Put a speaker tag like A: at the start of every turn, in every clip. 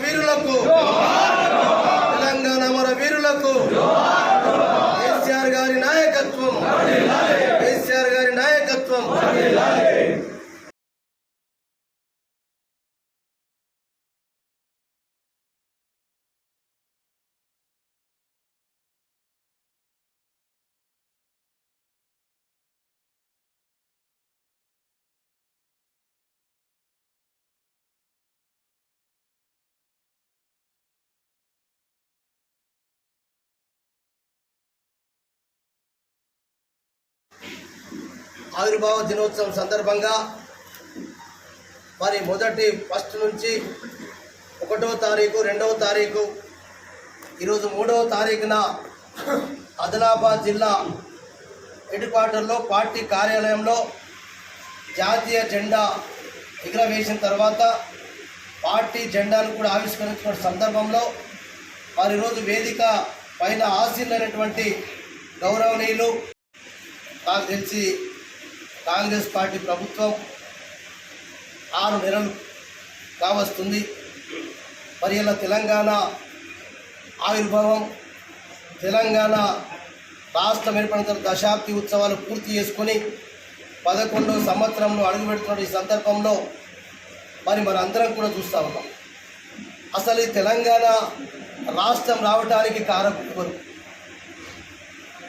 A: వీరులకు తెలంగాణ మన వీరులకు కేసీఆర్ గారి నాయకత్వం కేసీఆర్ గారి నాయకత్వం. ఆవిర్భావ దినోత్సవం సందర్భంగా మరి మొదటి ఫస్ట్ నుంచి ఒకటో తారీఖు రెండవ తారీఖు ఈరోజు మూడవ తారీఖున ఆదిలాబాద్ జిల్లా హెడ్ క్వార్టర్లో పార్టీ కార్యాలయంలో జాతీయ జెండా ఎగురవేసిన తర్వాత పార్టీ జెండాను కూడా ఆవిష్కరించిన సందర్భంలో మరి ఈరోజు వేదిక పైన ఆశీర్లైనటువంటి గౌరవనీయులు నాకు తెలిసి కాంగ్రెస్ పార్టీ ప్రభుత్వం ఆరు నెలలు కావస్తుంది మరి ఇలా తెలంగాణ ఆవిర్భావం తెలంగాణ రాష్ట్రం ఏర్పడిన తర్వాత దశాబ్ది ఉత్సవాలు పూర్తి చేసుకొని పదకొండవ సంవత్సరంలో అడుగుపెడుతున్న ఈ సందర్భంలో మరి మనందరం కూడా చూస్తూ ఉన్నాం అసలు ఈ తెలంగాణ రాష్ట్రం రావడానికి కారకులు ఎవరు?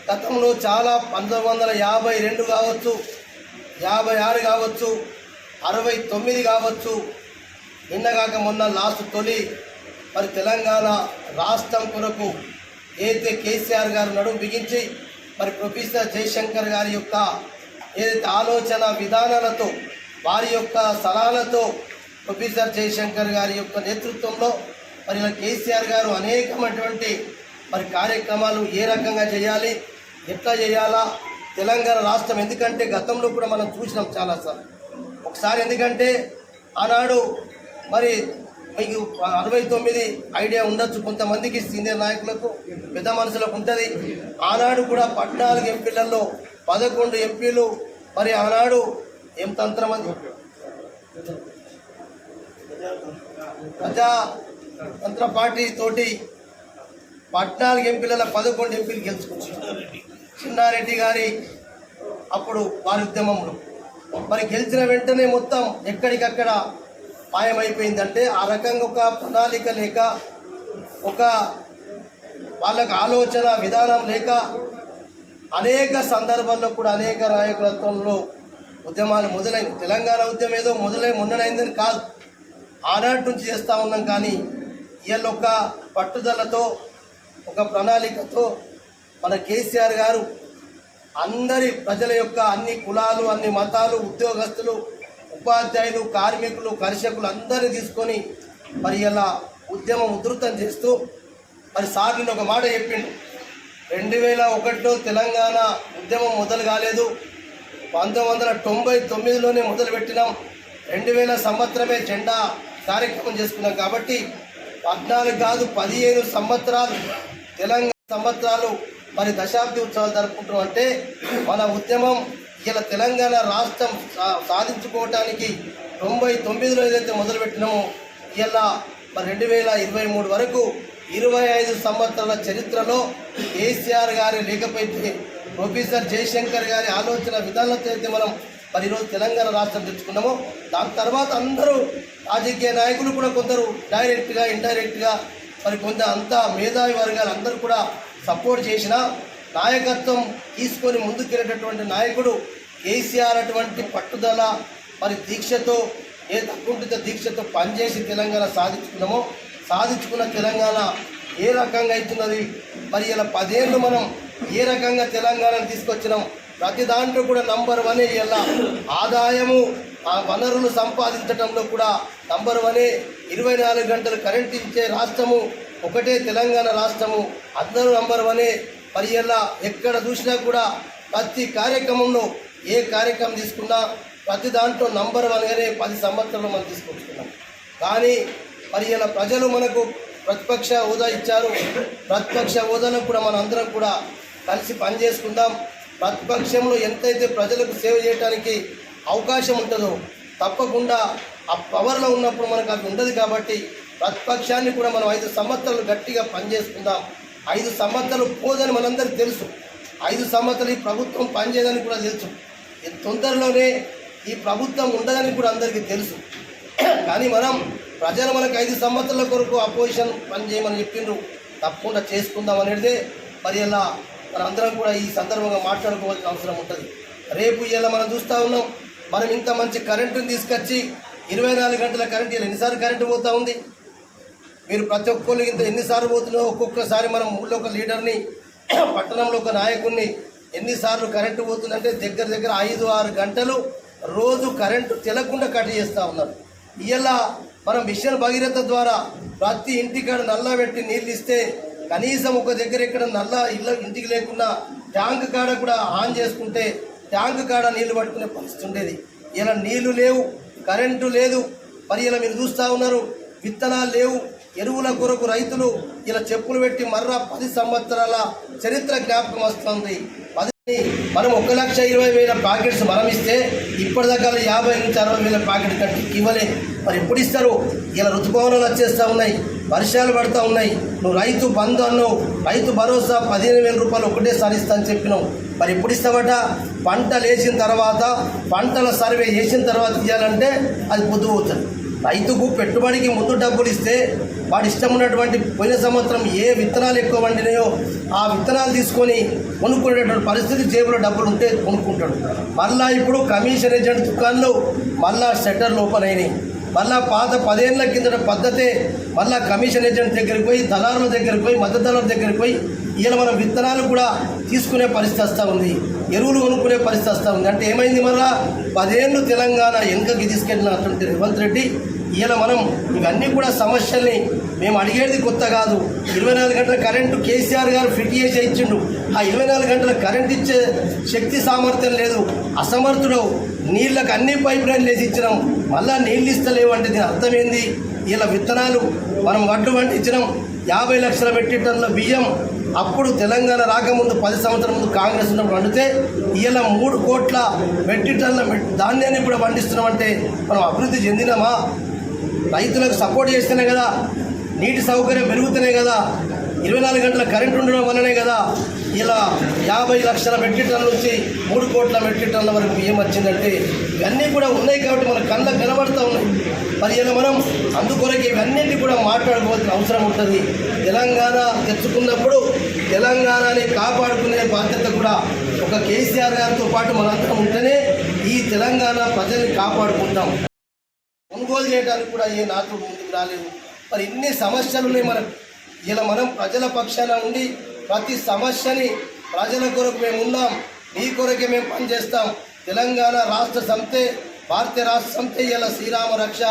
A: గతంలో చాలా పంతొమ్మిది వందల యాభై రెండు కావచ్చు యాభై ఆరు కావచ్చు అరవై తొమ్మిది కావచ్చు. నిన్నగాక మొన్న లాస్ట్ తొలి. మరి తెలంగాణ రాష్ట్రం కొరకు ఏదైతే కేసీఆర్ గారు నడుము బిగించి మరి ప్రొఫెసర్ జయశంకర్ గారి యొక్క ఏదైతే ఆలోచన విధానాలతో వారి యొక్క సలహాలతో ప్రొఫెసర్ జయశంకర్ గారి యొక్క నేతృత్వంలో మరి ఇలా కేసీఆర్ గారు అనేకమైనటువంటి మరి కార్యక్రమాలు ఏ రకంగా చేయాలి ఎట్లా చేయాలా తెలంగాణ రాష్ట్రం ఎందుకంటే గతంలో కూడా మనం చూసినాం చాలాసార్లు ఒకసారి ఎందుకంటే ఆనాడు మరి మీకు అరవై తొమ్మిది ఐడియా ఉండొచ్చు కొంతమందికి సీనియర్ నాయకులకు పెద్ద మనుషులకు ఉంటుంది. ఆనాడు కూడా పద్నాలుగు ఎంపీలలో పదకొండు ఎంపీలు మరి ఆనాడు ఏం తంత్రమంది ప్రజా తంత్ర పార్టీ తోటి పద్నాలుగు ఎంపీల పదకొండు ఎంపీలు గెలుచుకొచ్చారు చిన్నారెడ్డి గారి అప్పుడు వారి ఉద్యమంలో. మరి గెలిచిన వెంటనే మొత్తం ఎక్కడికక్కడ మాయమైపోయిందంటే ఆ రకంగా ఒక ప్రణాళిక లేక ఒక వాళ్ళకు ఆలోచన విధానం లేక అనేక సందర్భాల్లో కూడా అనేక నాయకులత్వంలో ఉద్యమాలు మొదలైంది. తెలంగాణ ఉద్యమం ఏదో మొదలై మొన్ననైందని కాదు. ఆనాటి నుంచి చేస్తూ ఉన్నాం కానీ ఇవాళ ఒక పట్టుదలతో ఒక ప్రణాళికతో మన కేసీఆర్ గారు అందరి ప్రజల యొక్క అన్ని కులాలు అన్ని మతాలు ఉద్యోగస్తులు ఉపాధ్యాయులు కార్మికులు కర్షకులు అందరినీ తీసుకొని మరి ఇలా ఉద్యమం ఉధృతం చేస్తూ మరి సార్ నేను ఒక మాట చెప్పిండు. రెండు వేల ఒకటిలో తెలంగాణ ఉద్యమం మొదలు కాలేదు. పంతొమ్మిది వందల తొంభై తొమ్మిదిలోనే మొదలు పెట్టినాం. రెండు వేల సంవత్సరమే జెండా కార్యక్రమం చేసుకున్నాం కాబట్టి పద్నాలుగు కాదు పదిహేను సంవత్సరాలు తెలంగాణ సంవత్సరాలు మరి దశాబ్ది ఉత్సవాలు జరుపుకుంటున్నాం అంటే మన ఉద్యమం ఇలా తెలంగాణ రాష్ట్రం సా- సాధించుకోవటానికి తొంభై తొమ్మిదిలో ఏదైతే మొదలుపెట్టినామో ఇలా మరి రెండు వేల ఇరవై మూడు వరకు ఇరవై ఐదు సంవత్సరాల చరిత్రలో కేసీఆర్ గారి లేకపోతే ప్రొఫెసర్ జయశంకర్ గారి ఆలోచన విధానాలతో అయితే మనం మరి ఈరోజు తెలంగాణ రాష్ట్రం తెచ్చుకున్నాము దాని తర్వాత అందరూ రాజకీయ నాయకులు కూడా కొందరు డైరెక్ట్గా ఇండైరెక్ట్గా మరి కొంత అంతా మేధావి వర్గాలు అందరూ కూడా సపోర్ట్ చేసిన నాయకత్వం తీసుకొని ముందుకెళ్ళేటటువంటి నాయకుడు కేసీఆర్ అటువంటి పట్టుదల మరి దీక్షతో ఏ తక్కువ దీక్షతో పనిచేసి తెలంగాణ సాధించుకున్నామో సాధించుకున్న తెలంగాణ ఏ రకంగా అవుతున్నది? మరి ఇలా పదేళ్ళు మనం ఏ రకంగా తెలంగాణను తీసుకొచ్చినాం? ప్రతి దాంట్లో కూడా నంబర్ వన్ ఇలా ఆదాయము ఆ వనరులు సంపాదించడంలో కూడా నంబర్ వనే ఇరవై నాలుగు గంటలు కరెంట్ ఇచ్చే రాష్ట్రము ఒకటే తెలంగాణ రాష్ట్రము అందరూ నంబర్ వనే మరి ఎక్కడ చూసినా కూడా ప్రతి కార్యక్రమంలో ఏ కార్యక్రమం తీసుకున్నా ప్రతి దాంట్లో నంబర్ వన్గానే పది సంవత్సరాలు మనం తీసుకొచ్చుకున్నాం. కానీ మరి ఇలా ప్రజలు మనకు ప్రతిపక్ష హోదా ఇచ్చారు. ప్రతిపక్ష హోదాలో కూడా మన అందరం కూడా కలిసి పనిచేసుకుందాం ప్రతిపక్షంలో ఎంతైతే ప్రజలకు సేవ చేయడానికి అవకాశం ఉంటుందో తప్పకుండా ఆ పవర్లో ఉన్నప్పుడు మనకు అది ఉండదు కాబట్టి ప్రతిపక్షాన్ని కూడా మనం ఐదు సంవత్సరాలు గట్టిగా పనిచేసుకుందాం. ఐదు సంవత్సరాలు పోదని మనందరికీ తెలుసు. ఐదు సంవత్సరాలు ఈ ప్రభుత్వం పనిచేయదని కూడా తెలుసు. ఈ తొందరలోనే ఈ ప్రభుత్వం ఉండదని కూడా అందరికీ తెలుసు. కానీ మనం ప్రజలు మనకు ఐదు సంవత్సరాల కొరకు అపోజిషన్ పనిచేయమని చెప్పిండ్రు. తప్పకుండా చేసుకుందాం అనేది. మరి ఇలా మనందరం కూడా ఈ సందర్భంగా మాట్లాడుకోవాల్సిన అవసరం ఉంటుంది. రేపు ఇలా మనం చూస్తూ ఉన్నాం. మనం ఇంత మంచి కరెంటుని తీసుకొచ్చి ఇరవై నాలుగు గంటల కరెంట్ ఇలా ఎన్నిసార్లు కరెంటు పోతూ ఉంది? మీరు ప్రతి ఒక్కళ్ళు ఇంత ఎన్నిసార్లు పోతున్నారో ఒక్కొక్కసారి మనం ఊళ్ళో ఒక లీడర్ని పట్టణంలో ఒక నాయకుడిని ఎన్నిసార్లు కరెంటు పోతుందంటే దగ్గర దగ్గర ఐదు ఆరు గంటలు రోజు కరెంటు తెలకుండా కట్ చేస్తూ ఉన్నారు. ఇలా మనం మిషన్ భగీరథ ద్వారా ప్రతి ఇంటికాడ నల్లా పెట్టి నీళ్ళు ఇస్తే కనీసం ఒక దగ్గర ఇక్కడ నల్ల ఇళ్ళ ఇంటికి లేకుండా ట్యాంక్ కాడ కూడా ఆన్ చేసుకుంటే ట్యాంక్ కాడ నీళ్ళు పట్టుకునే పరిస్థితి ఉండేది. ఇలా నీళ్ళు లేవు కరెంటు లేదు. మరి ఇలా మీరు చూస్తూ ఉన్నారు విత్తనాలు లేవు. ఎరువుల కొరకు రైతులు ఇలా చెప్పులు పెట్టి మర్రా పది సంవత్సరాల చరిత్ర జ్ఞాపకం వస్తుంది. పది మనం ఒక లక్ష ఇరవై వేల ప్యాకెట్స్ మనం ఇస్తే ఇప్పటిదాకా యాభై నుంచి అరవై వేల ప్యాకెట్ కట్టి ఇవ్వలే మరి ఎప్పుడు ఇస్తారు? ఇలా ఋతుపవనాలు వచ్చేస్తూ ఉన్నాయి. వర్షాలు పడుతూ ఉన్నాయి. నువ్వు రైతు బంధు అన్నావు. రైతు భరోసా పదిహేను వేల రూపాయలు ఒకటేసారి ఇస్తా అని చెప్పినావు. మరి ఎప్పుడు ఇస్తావట? పంట లేచిన తర్వాత పంటల సర్వే చేసిన తర్వాత ఇవ్వాలంటే అది పొద్దుపోతుంది. రైతుకు పెట్టుబడికి ముందు డబ్బులు ఇస్తే వాడి ఇష్టం ఉన్నటువంటి పోయిన సంవత్సరం ఏ విత్తనాలు ఎక్కువ వండినాయో ఆ విత్తనాలు తీసుకొని కొనుక్కునేటువంటి పరిస్థితి జేబులో డబ్బులు ఉంటే కొనుక్కుంటాడు. మళ్ళా ఇప్పుడు కమిషన్ ఏజెంట్ దుకాన్లు మళ్ళా షట్టర్ ఓపెన్ అయినాయి. మళ్ళా పాత పదేళ్ళ కిందట పద్ధతే మళ్ళా కమిషన్ ఏజెంట్ దగ్గరికి పోయి దళారుల దగ్గరికి పోయి మద్దతు దగ్గరికి పోయి ఇలా మనం విత్తనాలు కూడా తీసుకునే పరిస్థితి వస్తూ ఉంది. ఎరువులు కొనుక్కునే పరిస్థితి వస్తూ ఉంది. అంటే ఏమైంది మళ్ళా? పదేళ్ళు తెలంగాణ వెనుకకి తీసుకెళ్ళినటువంటి రేవంత్ రెడ్డి ఇలా మనం ఇవన్నీ కూడా సమస్యల్ని మేము అడిగేది కొత్త కాదు. ఇరవై నాలుగు గంటల కరెంటు కేసీఆర్ గారు ఫిట్ చేసి ఇచ్చిండు. ఆ ఇరవై నాలుగు గంటల కరెంట్ ఇచ్చే శక్తి సామర్థ్యం లేదు. అసమర్థుడు. నీళ్ళకు అన్ని పైప్ లైన్లు వేసి ఇచ్చినాం. మళ్ళీ నీళ్ళు ఇస్తలేవు అంటే దీని అర్థం ఏంది? ఇలా విత్తనాలు మనం వడ్లు వంటించినాం యాభై లక్షల మెట్రిక్ టన్నుల బియ్యం అప్పుడు తెలంగాణ రాకముందు పది సంవత్సరం ముందు కాంగ్రెస్ ఉన్నప్పుడు వండితే ఇలా మూడు కోట్ల మెట్రిక్ టన్నుల ధాన్యాన్ని ఇప్పుడు పండిస్తున్నామంటే మనం అభివృద్ధి చెందినామా? రైతులకు సపోర్ట్ చేస్తేనే కదా నీటి సౌకర్యం పెరుగుతూనే కదా ఇరవై నాలుగు గంటల కరెంట్ ఉండడం వల్లనే కదా ఇలా యాభై లక్షల మెట్రిక్ టన్నుల నుంచి మూడు కోట్ల మెట్రిక్ టన్నుల వరకు బియ్యం వచ్చిందంటే ఇవన్నీ కూడా ఉన్నాయి కాబట్టి మన కళ్ళ కనబడతా ఉన్నాయి. మరి ఇలా మనం అందుకొరకు ఇవన్నింటి కూడా మాట్లాడుకోవాల్సిన అవసరం ఉంటుంది. తెలంగాణ తెచ్చుకున్నప్పుడు తెలంగాణని కాపాడుకునే బాధ్యత కూడా ఒక కేసీఆర్ గారితో పాటు మనందరం ఉంటేనే ఈ తెలంగాణ ప్రజల్ని కాపాడుకుంటాం. కొనుగోలు చేయడానికి కూడా ఏ నాయకుడు ముందుకు రాలేదు. మరి ఇన్ని సమస్యలు ఉన్నాయి మనం ఇలా మనం ప్రజల పక్షాన ఉండి ప్రతి సమస్యని ప్రజల కొరకు మేము ఉన్నాం. మీ కొరకే మేము పనిచేస్తాం. తెలంగాణ రాష్ట్ర సంతే భారతీయ రాష్ట్ర సంతే ఇలా శ్రీరామ రక్ష.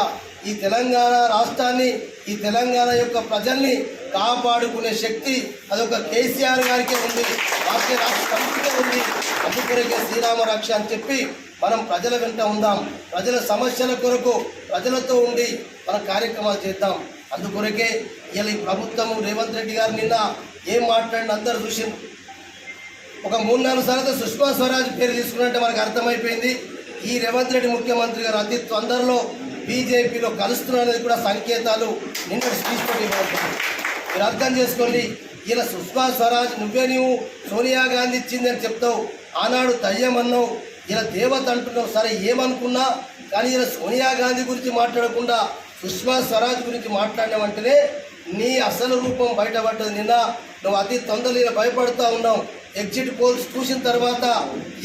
A: ఈ తెలంగాణ రాష్ట్రాన్ని ఈ తెలంగాణ యొక్క ప్రజల్ని కాపాడుకునే శక్తి అదొక కేసీఆర్ గారికే ఉంది. భారతీయ రాష్ట్ర సమితికే ఉంది. అందుకొరకే శ్రీరామ రక్ష అని చెప్పి మనం ప్రజల వెంట ఉందాం. ప్రజల సమస్యల కొరకు ప్రజలతో ఉండి మన కార్యక్రమాలు చేద్దాం. అందుకొరకే ఇలా ఈ ప్రభుత్వం రేవంత్ రెడ్డి గారు నిన్న ఏం మాట్లాడిన అందరు దృశ్యం ఒక మూడు నాలుగు సార్లు సుష్మా స్వరాజ్ పేరు తీసుకున్నట్టే మనకు అర్థమైపోయింది. ఈ రేవంత్ రెడ్డి ముఖ్యమంత్రి గారు అతి తొందరలో బీజేపీలో కలుస్తున్నారనేది కూడా సంకేతాలు నిన్న తీసుకొని మీరు అర్థం చేసుకోండి ఇలా సుష్మా స్వరాజ్ నువ్వే నువ్వు సోనియా గాంధీ ఇచ్చిందని చెప్తావు ఆనాడు దయ్యమన్నావు ఇలా దేవత అంటున్నావు సరే ఏమనుకున్నా కానీ ఇలా సోనియా గాంధీ గురించి మాట్లాడకుండా సుష్మా స్వరాజ్ గురించి మాట్లాడినావంటేనే నీ అసలు రూపం బయటపడ్డది నిన్న. నువ్వు అతి తొందరలో భయపడుతూ ఉన్నావు. ఎగ్జిట్ పోల్స్ చూసిన తర్వాత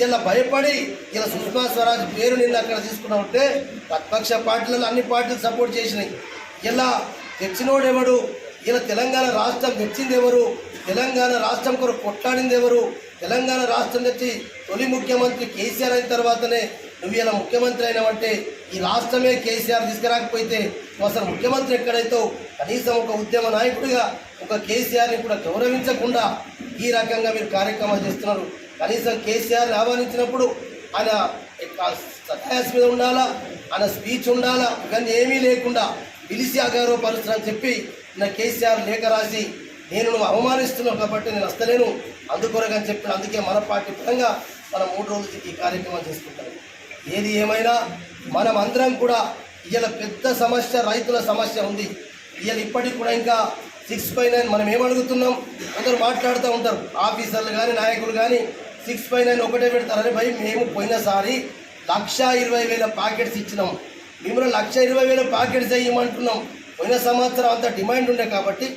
A: ఇలా భయపడి ఇలా సుష్మా స్వరాజ్ పేరు నిన్న అక్కడ తీసుకున్నావంటే ప్రతిపక్ష పార్టీలలో అన్ని పార్టీలు సపోర్ట్ చేసినాయి. ఇలా తెచ్చినోడెవడు ఇలా తెలంగాణ రాష్ట్రం తెచ్చింది ఎవరు తెలంగాణ రాష్ట్రం కొరకు కొట్లాడింది ఎవరు తెలంగాణ రాష్ట్రం తెచ్చి తొలి ముఖ్యమంత్రి కేసీఆర్ అయిన తర్వాతనే నువ్వు ఇలా ముఖ్యమంత్రి అయినావంటే ఈ రాష్ట్రమే కేసీఆర్ తీసుకురాకపోతే అసలు ముఖ్యమంత్రి ఎక్కడైతే కనీసం ఒక ఉద్యమ నాయకుడిగా ఒక కేసీఆర్ని కూడా గౌరవించకుండా ఈ రకంగా మీరు కార్యక్రమాలు చేస్తున్నారు. కనీసం కేసీఆర్ని ఆహ్వానించినప్పుడు ఆయన సతాయాస్ మీద ఉండాలా? ఆయన స్పీచ్ ఉండాలా? ఇవన్నీ ఏమీ లేకుండా పిలిచి అగౌరవపరుస్తానని చెప్పి నా కేసీఆర్ లేఖ రాసి నేను అవమానిస్తున్నావు కాబట్టి నేను వస్తలేను. అందుకొరకని చెప్పి అందుకే మన పార్టీ పరంగా మనం మూడు రోజులకి ఈ కార్యక్రమం చేసుకుంటాం. ఏది ఏమైనా మనం అందరం కూడా ఇవాళ పెద్ద సమస్య రైతుల సమస్య ఉంది. ఇవాళ ఇప్పటికి కూడా ఇంకా సిక్స్ బై నైన్ మనం ఏమడుగుతున్నాం అందరూ మాట్లాడుతూ ఉంటారు. ఆఫీసర్లు కానీ నాయకులు కానీ సిక్స్ బై నైన్ ఒకటే పెడతారని భయ్. మేము పోయినసారి లక్ష ఇరవై వేల ప్యాకెట్స్ ఇచ్చినాం. మిమ్మల్ని లక్ష ఇరవై వేల ప్యాకెట్స్ వేయమంటున్నాం పోయిన సంవత్సరం అంత డిమాండ్ ఉండే కాబట్టి